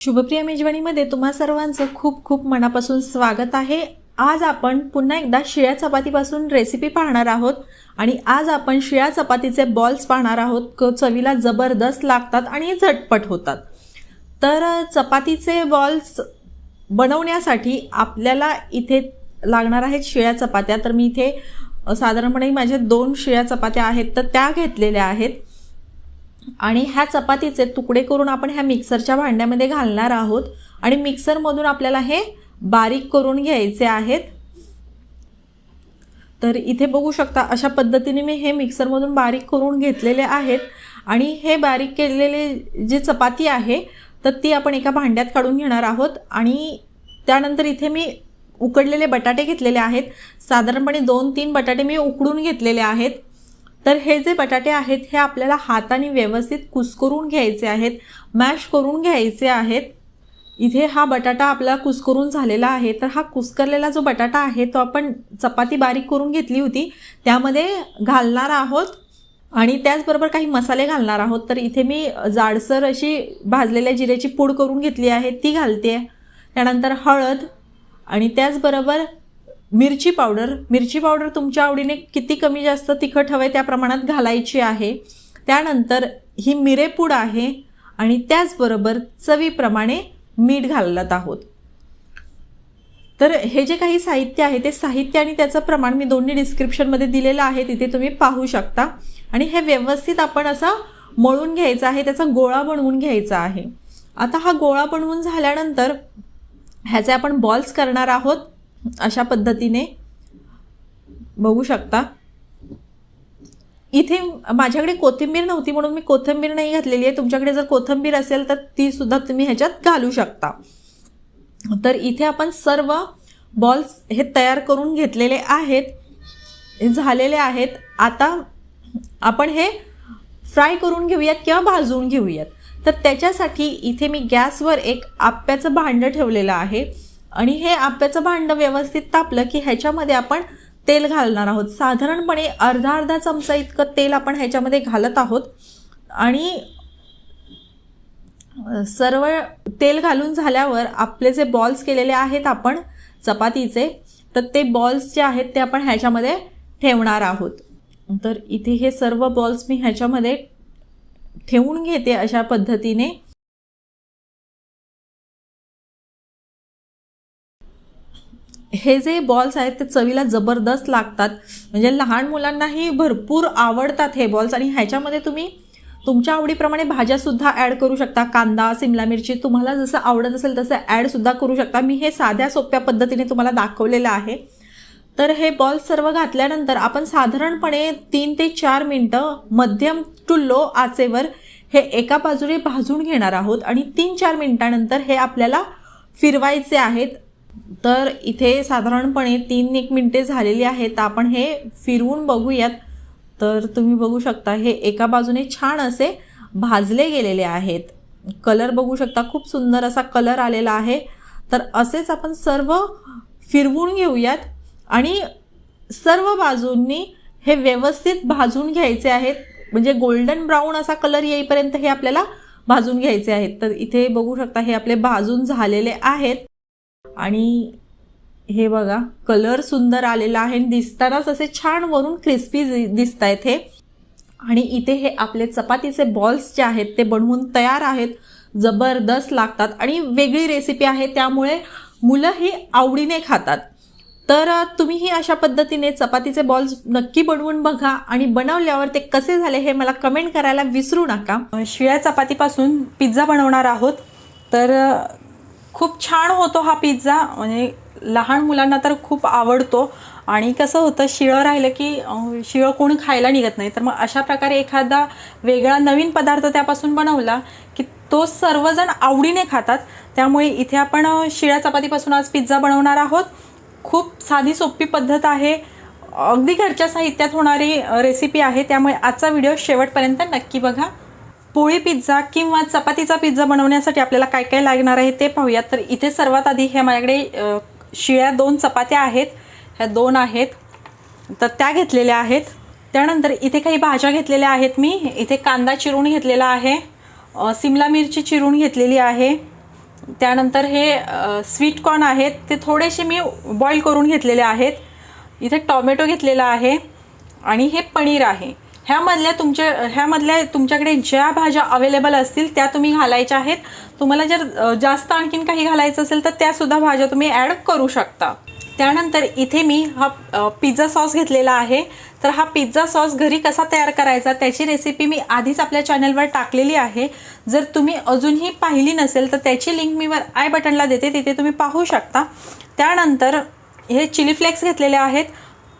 शुभप्रिया मेजवानीमध्ये तुम्हा सर्वांचं खूप खूप मनापासून स्वागत आहे. आज आपण पुन्हा एकदा शिळ्या चपातीपासून रेसिपी पाहणार आहोत आणि आज आपण शिळ्या चपातीचे बॉल्स पाहणार आहोत. क चवीला जबरदस्त लागतात आणि झटपट होतात. तर चपातीचे बॉल्स बनवण्यासाठी आपल्याला इथे लागणार आहेत शिळ्या चपात्या. तर मी इथे साधारणपणे माझ्या दोन शिळ्या चपात्या आहेत तर त्या घेतलेल्या आहेत. आणि ह्या चपातीचे तुकडे करून आपण ह्या मिक्सरच्या भांड्यामध्ये घालणार आहोत. आणि मिक्सरमधून आपल्याला हे बारीक करून घ्यायचे आहेत. तर इथे बघू शकता अशा पद्धतीने मी हे मिक्सरमधून बारीक करून घेतलेले आहेत. आणि हे बारीक केलेले जी चपाती आहे तर ती आपण एका भांड्यात काढून घेणार आहोत. आणि त्यानंतर इथे मी उकडलेले बटाटे घेतलेले आहेत. साधारणपणे दोन तीन बटाटे मी उकडून घेतलेले आहेत. तर हे जे बटाटे आहेत हे आपल्याला हाताने व्यवस्थित कुस्करून घ्यायचे आहेत मॅश करून घ्यायचे आहेत. इथे हा बटाटा आपला कुस्करून झालेला आहे. तर हा कुस्करलेला जो बटाटा आहे तो आपण चपाती बारीक करून घेतली होती. त्यामध्ये घालणार आहोत आणि त्याचबरोबर काही मसाले घालणार आहोत. तर इथे मी जाडसर अशी भाजलेल्या जिऱ्याची पूड करून घेतली आहे ती घालते. त्यानंतर हळद आणि त्याचबरोबर मिरची पावडर मिरची पावडर तुमच्या आवडीने किती कमी जास्त तिखट हवं आहे त्या प्रमाणात घालायची आहे. त्यानंतर ही मिरेपूड आहे आणि त्याचबरोबर चवीप्रमाणे मीठ घालत आहोत. तर हे जे काही साहित्य आहे ते साहित्य आणि त्याचं प्रमाण मी दोन्ही डिस्क्रिप्शनमध्ये दिलेलं आहे तिथे तुम्ही पाहू शकता. आणि हे व्यवस्थित आपण असा मळून घ्यायचा आहे त्याचा गोळा बनवून घ्यायचा आहे. आता हा गोळा बनवून झाल्यानंतर ह्याचे आपण बॉल्स करणार आहोत. अशा पद्धतीने बघू शकता. इथे माझ्याकडे कोथिंबीर नव्हती म्हणून मी कोथिंबीर नाही घातलेली आहे. तुमच्याकडे जर कोथिंबीर असेल तर ती सुद्धा तुम्ही ह्याच्यात घालू शकता. तर इथे आपण सर्व बॉल्स हे तयार करून घेतलेले आहेत. झालेले आहेत. आता आपण हे फ्राय करून घेऊयात किंवा भाजून घेऊयात. तर त्याच्यासाठी इथे मी गॅसवर एक आप्याचं भांडं ठेवलेलं आहे. आणि हे आप्याचं भांडं व्यवस्थित तापलं की ह्याच्यामध्ये आपण तेल घालणार आहोत. साधारणपणे अर्धा अर्धा चमचा इतकं तेल आपण ह्याच्यामध्ये घालत आहोत. आणि सर्व तेल घालून झाल्यावर आपले जे बॉल्स केलेले आहेत आपण चपातीचे तर ते बॉल्स जे आहेत ते आपण ह्याच्यामध्ये ठेवणार आहोत. तर इथे हे सर्व बॉल्स मी ह्याच्यामध्ये ठेवून घेते अशा पद्धतीने. हे जे बॉल्स आहेत ते चवीला जबरदस्त लागतात. म्हणजे लहान मुलांनाही भरपूर आवडतात हे बॉल्स आणि ह्याच्यामध्ये तुम्ही तुमच्या आवडीप्रमाणे भाज्यासुद्धा ॲड करू शकता. कांदा सिमला मिरची तुम्हाला जसं आवडत असेल तसं ॲडसुद्धा करू शकता. मी हे साध्या सोप्या पद्धतीने तुम्हाला दाखवलेलं आहे. तर हे बॉल्स सर्व घातल्यानंतर आपण साधारणपणे तीन ते चार मिनटं मध्यम टू लो आचेवर हे एका बाजूने भाजून घेणार आहोत. आणि तीन चार मिनटानंतर हे आपल्याला फिरवायचे आहेत. तर इथे साधारणपणे तीन एक मिनटे झालेली आहेत. तर आपण हे फिरवून बघूयात. तर तुम्ही बघू शकता हे एका बाजूने छान असे भाजले गेलेले आहेत. कलर बघू शकता खूप सुंदर असा कलर आलेला आहे. तर असेच आपण सर्व फिरवून घेऊयात. आणि सर्व बाजूंनी हे व्यवस्थित भाजून घ्यायचे आहेत. म्हणजे गोल्डन ब्राऊन असा कलर येईपर्यंत हे आपल्याला भाजून घ्यायचे आहेत. तर इथे बघू शकता हे आपले भाजून झालेले आहेत. आणि हे बघा कलर सुंदर आलेला आहे आणि दिसतानाच असे छान वरून क्रिस्पी दिसत आहेत हे. आणि इथे हे आपले चपातीचे बॉल्स जे आहेत ते बनवून तयार आहेत. जबरदस्त लागतात आणि वेगळी रेसिपी आहे त्यामुळे मुलं ही आवडीने खातात. तर तुम्हीही अशा पद्धतीने चपातीचे बॉल्स नक्की बनवून बघा आणि बनवल्यावर ते कसे झाले हे मला कमेंट करायला विसरू नका. शिळ्या चपातीपासून पिझ्झा बनवणार आहोत. तर खूप छान होतो हा पिझ्झा. म्हणजे लहान मुलांना तर खूप आवडतो. आणि कसं होतं शिळं राहिलं की शिळं कोणी खायला निघत नाही. तर मग अशा प्रकारे एखादा वेगळा नवीन पदार्थ त्यापासून बनवला की तो सर्वजण आवडीने खातात. त्यामुळे इथे आपण शिळ्या चपातीपासून आज पिझ्झा बनवणार आहोत. खूप साधी सोपी पद्धत आहे. अगदी घरच्या साहित्यात होणारी रेसिपी आहे. त्यामुळे आजचा व्हिडिओ शेवटपर्यंत नक्की बघा. पोळी पिझ्झा किंवा चपातीचा पिझ्झा बनवण्यासाठी आपल्याला काय काय लागणार आहे ते पाहूयात तर इथे सर्वात आधी हे माझ्याकडे शिळ्या दोन चपात्या आहेत. ह्या दोन आहेत. तर त्या घेतलेल्या आहेत. त्यानंतर इथे काही भाज्या घेतलेल्या आहेत मी. इथे कांदा चिरून घेतलेला आहे. सिमला मिरची चिरून घेतलेली आहे. त्यानंतर हे स्वीट कॉर्न आहेत. ते थोडेसे मी बॉईल करून घेतलेले आहेत. इथे टॉमॅटो घेतलेला आहे. आणि हे पनीर आहे. ह्यामधल्या तुमच्या ह्यामधल्या तुमच्याकडे ज्या भाज्या अवेलेबल असतील त्या तुम्ही घालायच्या आहेत. तुम्हाला जर जास्त आणखीन काही घालायचं असेल तर त्यासुद्धा भाज्या तुम्ही ॲड करू शकता. त्यानंतर इथे मी हा पिझ्झा सॉस घेतलेला आहे. तर हा पिझ्झा सॉस घरी कसा तयार करायचा त्याची रेसिपी मी आधीच आपल्या चॅनलवर टाकलेली आहे. जर तुम्ही अजूनही पाहिली नसेल तर त्याची लिंक मी वर आय बटनला देते. तिथे तुम्ही पाहू शकता. त्यानंतर हे चिली फ्लेक्स घेतलेले आहेत.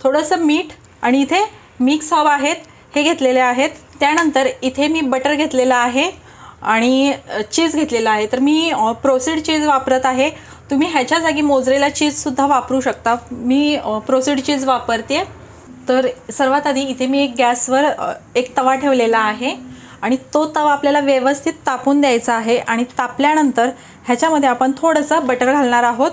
थोडंसं मीठ आणि इथे मिक्स हवं आहेत. हे घेतलेले आहेत. त्यानंतर इथे मी बटर घेतलेलं आहे आणि चीज घेतलेला आहे. तर मी प्रोसेड चीज वापरत आहे. तुम्ही ह्याच्या जागी मोजरेला चीजसुद्धा वापरू शकता. मी प्रोसेड चीज वापरते. तर सर्वात आधी इथे मी एक गॅसवर एक तवा ठेवलेला आहे आणि तो तवा आपल्याला व्यवस्थित तापून द्यायचा आहे आणि तापल्यानंतर ह्याच्यामध्ये आपण थोडंसं बटर घालणार आहोत.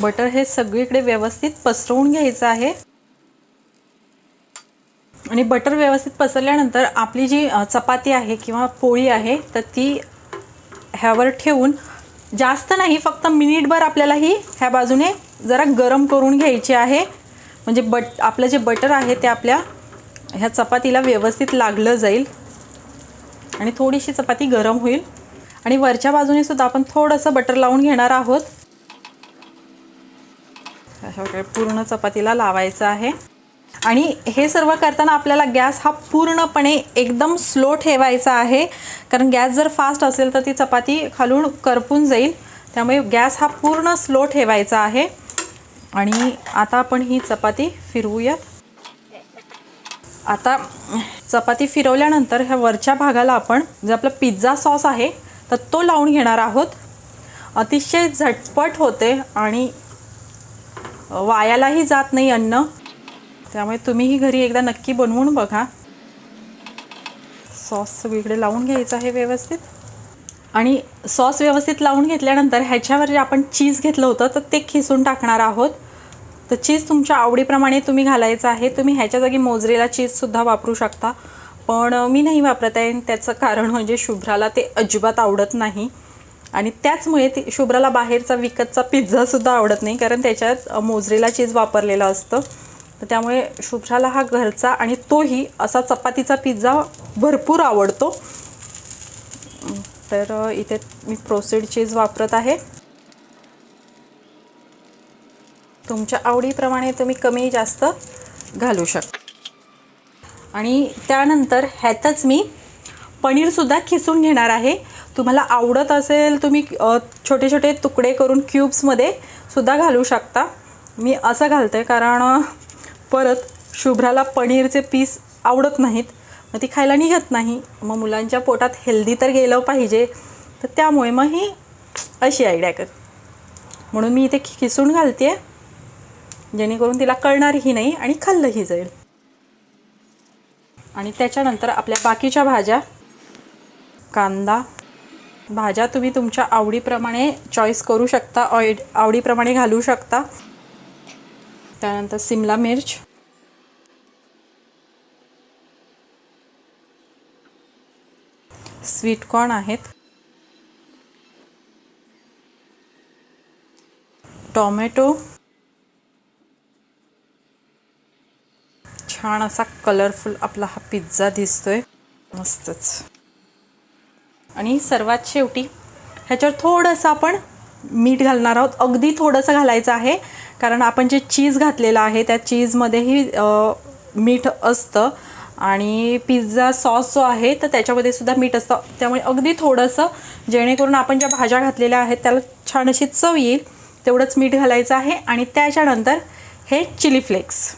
बटर हे सगळीकडे व्यवस्थित पसरवून घ्यायचं आहे. आणि बटर व्यवस्थित पसरल्यानंतर आपली जी चपाती आहे किंवा पोळी आहे तर ती ह्यावर ठेवून जास्त नाही फक्त मिनिटभर आपल्याला ही ह्या बाजूने जरा गरम करून घ्यायची आहे. म्हणजे बट आपलं जे बटर आहे ते आपल्या ह्या चपातीला व्यवस्थित लागलं जाईल. आणि थोडीशी चपाती गरम होईल. आणि वरच्या बाजूने सुद्धा आपण थोडंसं बटर लावून घेणार आहोत. अशा प्रकारे पूर्ण चपातीला लावायचं आहे. आणि हे सर्व करताना आपल्याला गॅस हा पूर्णपणे एकदम स्लो ठेवायचा आहे. कारण गॅस जर फास्ट असेल तर ती चपाती खालून करपून जाईल. त्यामुळे गॅस हा पूर्ण स्लो ठेवायचा आहे. आणि आता आपण ही चपाती फिरवूयात आता चपाती फिरवल्यानंतर ह्या वरच्या भागाला आपण जे आपला पिझ्झा सॉस आहे तर तो लावून घेणार आहोत. अतिशय झटपट होते आणि वायालाही जात नाही अन्न. त्यामुळे तुम्हीही घरी एकदा नक्की बनवून बघा. सॉस सगळीकडे लावून घ्यायचं आहे व्यवस्थित. आणि सॉस व्यवस्थित लावून घेतल्यानंतर ह्याच्यावर जे आपण चीज घेतलं होतं तर ते खिसून टाकणार आहोत. तर चीज तुमच्या आवडीप्रमाणे तुम्ही घालायचं आहे. तुम्ही ह्याच्या जागी मोजरेला चीजसुद्धा वापरू शकता. पण मी नाही वापरत आहे. त्याचं कारण म्हणजे शुभ्राला ते अजिबात आवडत नाही. आणि त्याचमुळे ती शुभ्राला बाहेरचा विकतचा पिझ्झासुद्धा आवडत नाही कारण त्याच्यात मोजरेला चीज वापरलेलं असतं. तर त्यामुळे शुभ्राला हा घरचा आणि तोही असा चपातीचा पिझ्झा भरपूर आवडतो. तर इथे मी प्रोसेड चीज वापरत आहे. तुमच्या आवडीप्रमाणे तुम्ही कमी जास्त घालू शकता आणि त्यानंतर ह्यातच मी पनीरसुद्धा खिसून घेणार आहे. तुम्हाला आवडत असेल तुम्ही छोटे छोटे तुकडे करून क्यूब्समध्ये सुद्धा घालू शकता. मी असं घालते कारण परत शुभ्राला पनीरचे पीस आवडत नाहीत. मग ती खायला निघत नाही. मग मुलांच्या पोटात हेल्दी तर गेलं पाहिजे. तर त्यामुळे मग ही अशी आयडिया कर म्हणून मी इथे खिसून घालते जेणेकरून तिला कळणारही नाही आणि खाल्लंही जाईल. आणि त्याच्यानंतर आपल्या बाकीच्या भाज्या कांदा भाज्या तुम्ही तुमच्या आवडीप्रमाणे चॉईस करू शकता ऑय आवडीप्रमाणे घालू शकता. त्यानंतर सिमला मिर्च. स्वीट कॉर्न आहेत. टॉमॅटो. छान असा कलरफुल आपला हा पिझ्झा दिसतोय. मस्तच. आणि सर्वात शेवटी ह्याच्यावर थोडंसं आपण मीठ घालणार आहोत. अगदी थोडंसं घालायचं आहे कारण आपण जे चीज घातलेलं आहे त्या चीजमध्येही मीठ असतं आणि पिझ्झा सॉस जो आहे तर त्याच्यामध्ये सुद्धा मीठ असतं. त्यामुळे अगदी थोडंसं जेणेकरून आपण ज्या भाज्या घातलेल्या आहेत त्याला छान अशी चव येईल तेवढंच मीठ घालायचं आहे आणि त्याच्यानंतर हे चिली फ्लेक्स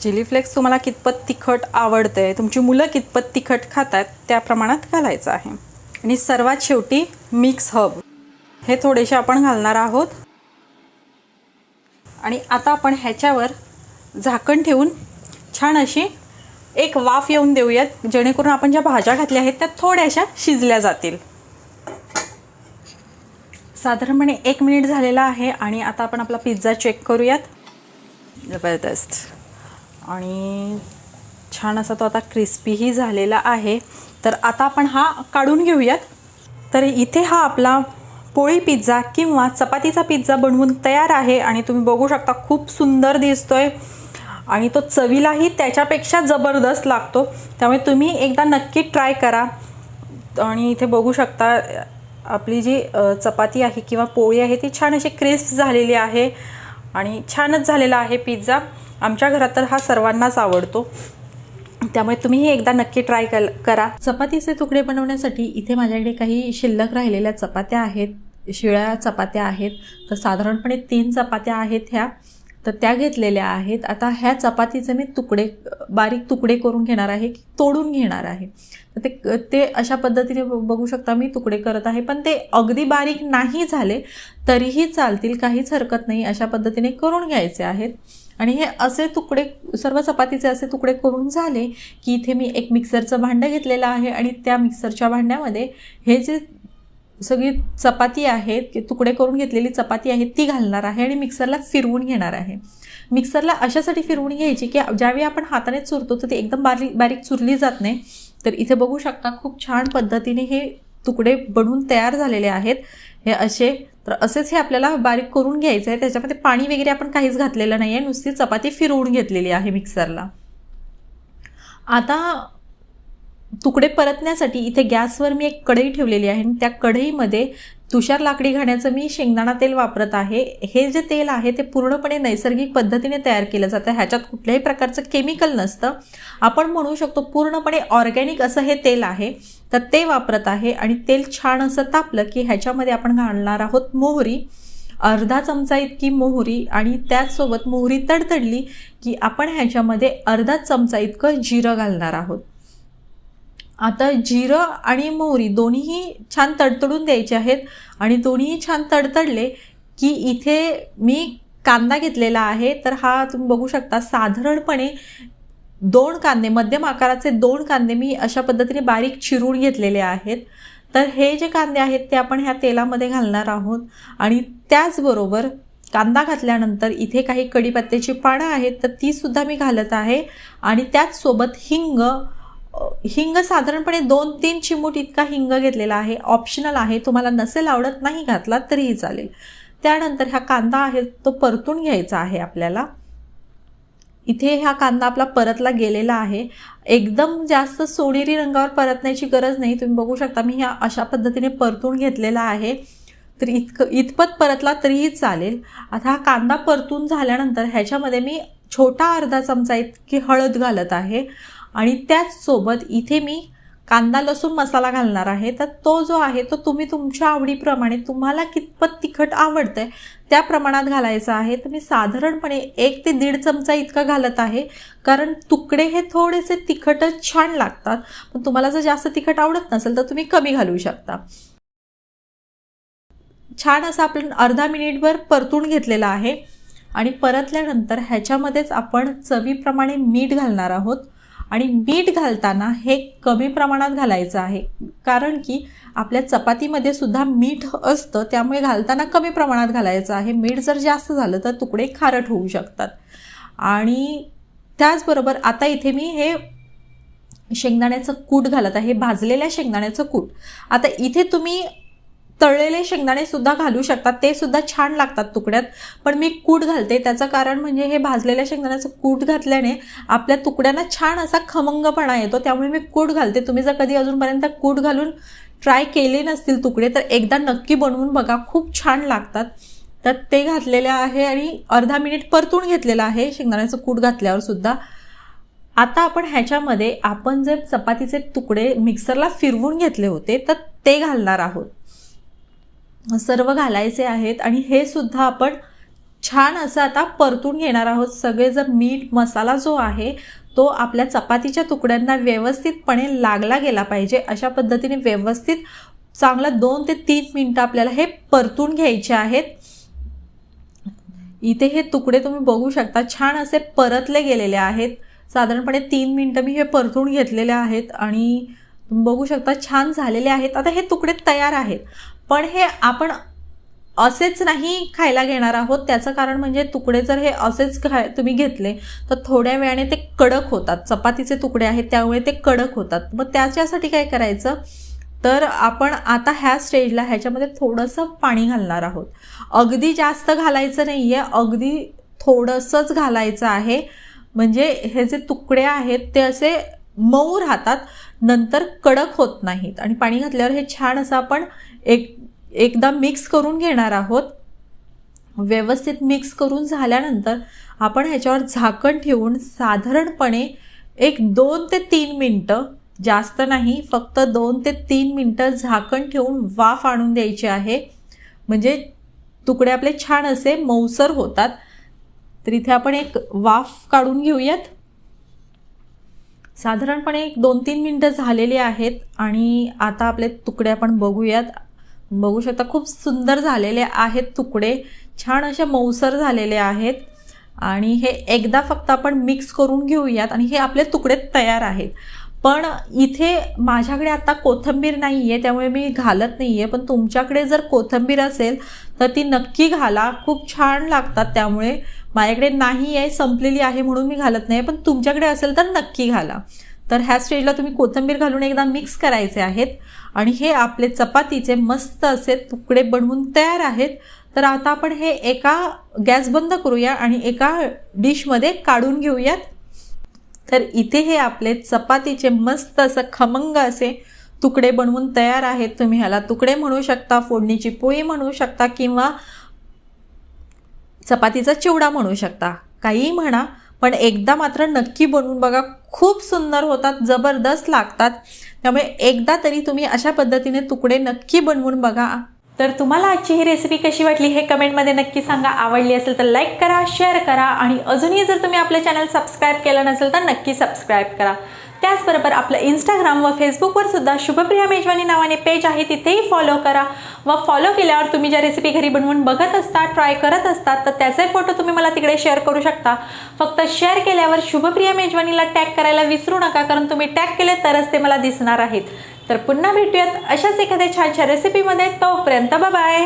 चिली फ्लेक्स तुम्हाला कितपत तिखट आवडतं आहे तुमची मुलं कितपत तिखट खातात त्या प्रमाणात घालायचं आहे. आणि सर्वात शेवटी मिक्स हब हे थोडेसे आपण घालणार आहोत. आणि आता आपण ह्याच्यावर झाकण ठेवून छान अशी एक वाफ येऊन देऊयात जेणेकरून आपण ज्या भाज्या घातल्या आहेत त्या थोड्याशा शिजल्या जातील. साधारणपणे एक मिनिट झालेला आहे आणि आता आपण आपला पिझ्झा चेक करूयात. जबरदस्त. आणि छान असा तो आता क्रिस्पीही झालेला आहे. तर आता आपण हा काढून घेऊयात. तर इथे हा आपला पोळी पिझ्झा किंवा चपातीचा पिझ्झा बनवून तयार आहे आणि तुम्ही बघू शकता खूप सुंदर दिसतोय. आणि तो चवीलाही त्याच्यापेक्षा जबरदस्त लागतो. त्यामुळे तुम्ही एकदा नक्की ट्राय करा. आणि इथे बघू शकता आपली जी चपाती आहे किंवा पोळी आहे ती छान अशी क्रिस्प झालेली आहे. आणि छानच झालेला आहे पिझ्झा. आमच्या घरात तर हा सर्वांनाच आवडतो. त्यामुळे तुम्हीही एकदा नक्की ट्राय कल करा. चपातीचे तुकडे बनवण्यासाठी इथे माझ्याकडे काही शिल्लक राहिलेल्या चपात्या आहेत शिळ्या चपात्या आहेत तर साधारणपणे तीन चपात्या आहेत ह्या. तर त्या घेतलेल्या आहेत. आता ह्या चपातीचे मी तुकडे बारीक तुकडे करून घेणार आहे की तोडून घेणार आहे. तर ते ते अशा पद्धतीने ब- बघू शकता मी तुकडे करत आहे. पण ते अगदी बारीक नाही झाले तरीही चालतील. काहीच हरकत नाही. अशा पद्धतीने करून घ्यायचे आहेत. आणि हे असे तुकडे सर्व चपातीचे असे तुकडे करून झाले की इथे मी एक मिक्सरचं भांडं घेतलेलं आहे आणि त्या मिक्सरच्या भांड्यामध्ये हे जे सगळी चपाती आहेत की तुकडे करून घेतलेली चपाती आहे ती घालणार आहे आणि मिक्सरला फिरवून घेणार आहे. मिक्सरला अशासाठी फिरवून घ्यायची की ज्यावेळी आपण हाताने चुरतो तर ती एकदम बारीक बारीक चुरली जात नाही. तर इथे बघू शकता खूप छान पद्धतीने हे तुकडे बनवून तयार झालेले आहेत. हे असे तर असेच हे आपल्याला बारीक करून घ्यायचं आहे. त्याच्यामध्ये पाणी वगैरे आपण काहीच घातलेलं नाही आहे नुसती चपाती फिरवून घेतलेली आहे मिक्सरला. आता तुकडे परतण्यासाठी इथे गॅसवर मी एक कढई ठेवलेली आहे आणि त्या कढईमध्ये तुषार लाकडी घाण्याचं मी शेंगदाणा तेल वापरत आहे. हे जे तेल आहे ते पूर्णपणे नैसर्गिक पद्धतीने तयार केलं जातं. ह्याच्यात कुठल्याही प्रकारचं केमिकल नसतं. आपण म्हणू शकतो पूर्णपणे ऑर्गॅनिक असं हे तेल आहे. तर ते वापरत आहे आणि तेल छान असं तापलं की ह्याच्यामध्ये आपण घालणार आहोत मोहरी. अर्धा चमचा इतकी मोहरी आणि त्याचसोबत मोहरी तडतडली की आपण ह्याच्यामध्ये अर्धा चमचा इतकं जिरं घालणार आहोत. आता जिरं आणि मोहरी दोन्हीही छान तडतडून द्यायचे आहेत आणि दोन्हीही छान तडतडले की इथे मी कांदा घेतलेला आहे तर हा तुम्ही बघू शकता साधारणपणे दोन कांदे मध्यम आकाराचे दोन कांदे मी अशा पद्धतीने बारीक चिरून घेतलेले आहेत. तर हे जे कांदे आहेत ते आपण ह्या तेलामध्ये घालणार आहोत आणि त्याचबरोबर कांदा घातल्यानंतर इथे काही कढीपत्त्याची पानं आहेत तर ती सुद्धा मी घालत आहे आणि त्याचसोबत हिंग हिंग साधारणपणे दोन तीन चिमूट इतका हिंग घेतलेला आहे ऑप्शनल आहे. तुम्हाला नसेल आवडत नाही घातला तरीही चालेल. त्यानंतर हा कांदा आहे तो परतून घ्यायचा आहे आपल्याला. इथे हा कांदा आपला परतला गेलेला आहे. एकदम जास्त सोनेरी रंगावर परतण्याची गरज नाही. तुम्ही बघू शकता मी ह्या अशा पद्धतीने परतून घेतलेला आहे. तर इतकं इतपत परतला तरीही चालेल. आता हा कांदा परतून झाल्यानंतर ह्याच्यामध्ये मी छोटा अर्धा चमचा इतकी हळद घालत आहे. आणि त्याचसोबत इथे मी कांदा लसूण मसाला घालणार आहे. तर तो जो आहे तो तुम्ही तुमच्या आवडीप्रमाणे तुम्हाला कितपत तिखट आवडतंय त्या प्रमाणात घालायचा आहे. तर मी साधारणपणे एक ते दीड चमचा इतका घालत आहे कारण तुकडे हे थोडेसे तिखटच छान लागतात. पण तुम्हाला जर जास्त तिखट आवडत नसेल तर तुम्ही कमी घालू शकता. छान असं आपण अर्धा मिनिटभर परतून घेतलेला आहे. आणि परतल्यानंतर ह्याच्यामध्येच आपण चवीप्रमाणे मीठ घालणार आहोत. आणि मीठ घालताना हे कमी प्रमाणात घालायचं आहे. कारण की आपल्या चपातीमध्ये सुद्धा मीठ असतं त्यामुळे घालताना कमी प्रमाणात घालायचं आहे. मीठ जर जास्त झालं तर तुकडे खारट होऊ शकतात. आणि त्याचबरोबर आता इथे मी हे शेंगदाण्याचं कूट घालत आहे भाजलेल्या शेंगदाण्याचं कूट. आता इथे तुम्ही तळलेले शेंगदाणे सुद्धा घालू शकतात. ते सुद्धा छान लागतात तुकड्यात. पण मी कूट घालते. त्याचं कारण म्हणजे हे भाजलेल्या शेंगदाण्याचं कूट घातल्याने आपल्या तुकड्यांना छान असा खमंगपणा येतो. त्यामुळे मी कूट घालते. तुम्ही जर कधी अजूनपर्यंत कूट घालून ट्राय केले नसतील तुकडे तर एकदा नक्की बनवून बघा. खूप छान लागतात. तर ते घातलेले आहे आणि अर्धा मिनिट परतून घेतलेलं आहे शेंगदाण्याचं कूट घातल्यावर सुद्धा. आता आपण ह्याच्यामध्ये आपण जे चपातीचे तुकडे मिक्सरला फिरवून घेतले होते तर ते घालणार आहोत. सर्व घालायचे आहेत आणि हे सुद्धा आपण छान असं आता परतून घेणार आहोत. सगळे जर मीठ मसाला जो आहे तो आपल्या चपातीच्या तुकड्यांना व्यवस्थितपणे लागला गेला पाहिजे. अशा पद्धतीने व्यवस्थित चांगला दोन ते तीन मिनटं आपल्याला हे परतून घ्यायचे आहेत. इथे हे तुकडे तुम्ही बघू शकता. छान असे परतले गेलेले आहेत. साधारणपणे तीन मिनटं मी हे परतून घेतलेले आहेत आणि तुम्ही बघू शकता छान झालेले आहेत. आता हे तुकडे तयार आहेत. पण हे आपण असेच नाही खायला घेणार आहोत. त्याचं कारण म्हणजे तुकडे जर हे असेच खाय तुम्ही घेतले तर थोड्या वेळाने ते कडक होतात. चपातीचे तुकडे आहेत त्यामुळे ते कडक होतात. मग त्याच्यासाठी काय करायचं? तर आपण आता ह्या स्टेजला ह्याच्यामध्ये थोडंसं पाणी घालणार आहोत. अगदी जास्त घालायचं नाही आहे अगदी थोडंसंच घालायचं आहे. म्हणजे हे जे तुकडे आहेत ते असे मऊ राहतात नंतर कडक होत नाहीत. आणि पाणी घातल्यावर हे छान असं आपण एक एकदा मिक्स करून घेणार आहोत. व्यवस्थित मिक्स करून झाल्यानंतर आपण ह्याच्यावर झाकण ठेवून साधारणपणे एक दोन ते तीन मिनटं जास्त नाही फक्त दोन ते तीन मिनटं झाकण ठेवून वाफ आणून द्यायची आहे. म्हणजे तुकडे आपले छान असे मऊसर होतात. तर इथे आपण एक वाफ काढून घेऊयात. साधारणपणे एक दोन तीन मिनटं झालेली आहेत आणि आता आपले तुकडे आपण बघूयात. बघू शकता खूप सुंदर झालेले आहेत तुकडे. छान असे मऊसर झालेले आहेत. आणि हे एकदा फक्त आपण मिक्स करून घेऊयात आणि हे आपले तुकडे तयार आहेत. पण इथे माझ्याकडे आता कोथंबीर नाही आहे त्यामुळे मी घालत नाही आहे पण तुमच्याकडे जर कोथंबीर असेल तर ती नक्की घाला. खूप छान लागतात त्यामुळे. माझ्याकडे नाही आहे संपलेली आहे म्हणून मी घालत नाही पण तुमच्याकडे असेल तर नक्की घाला. तर ह्या स्टेजला तुम्ही कोथिंबीर घालून एकदा मिक्स करायचे आहेत. आणि हे आपले चपातीचे मस्त असे तुकडे बनवून तयार आहेत. तर आता आपण हे एका गॅस बंद करूया आणि एका डिशमध्ये काढून घेऊयात. तर इथे हे आपले चपातीचे मस्त असं खमंग असे तुकडे बनवून तयार आहेत. तुम्ही ह्याला तुकडे म्हणू शकता फोडणीची पोळी म्हणू शकता किंवा चपातीचा चिवडा म्हणू शकता. काहीही म्हणा पण एकदा मात्र नक्की बनवून बघा. खूप सुंदर होतात जबरदस्त लागतात. त्यामुळे एकदा तरी तुम्ही अशा पद्धतीने तुकडे नक्की बनवून बघा. तर तुम्हाला आजची ही रेसिपी कशी वाटली हे कमेंटमध्ये नक्की सांगा. आवडली असेल तर लाईक करा शेअर करा आणि अजूनही जर तुम्ही आपलं चॅनल सबस्क्राईब केलं नसेल तर नक्की सबस्क्राईब करा. त्याचबरोबर आपलं इंस्टाग्राम व फेसबुकवर सुद्धा शुभप्रिया मेजवानी नावाने पेज आहे. तिथेही फॉलो करा व फॉलो केल्यावर तुम्ही ज्या रेसिपी घरी बनवून बघत असता ट्राय करत असतात तर त्याचे फोटो तुम्ही मला तिकडे शेअर करू शकता. फक्त शेअर केल्यावर शुभप्रिया मेजवानीला टॅग करायला विसरू नका कारण तुम्ही टॅग केले तरच ते मला दिसणार आहेत. तर पुन्हा भेटूयात अशाच एखाद्या छानशा रेसिपीमध्ये तोपर्यंत बाय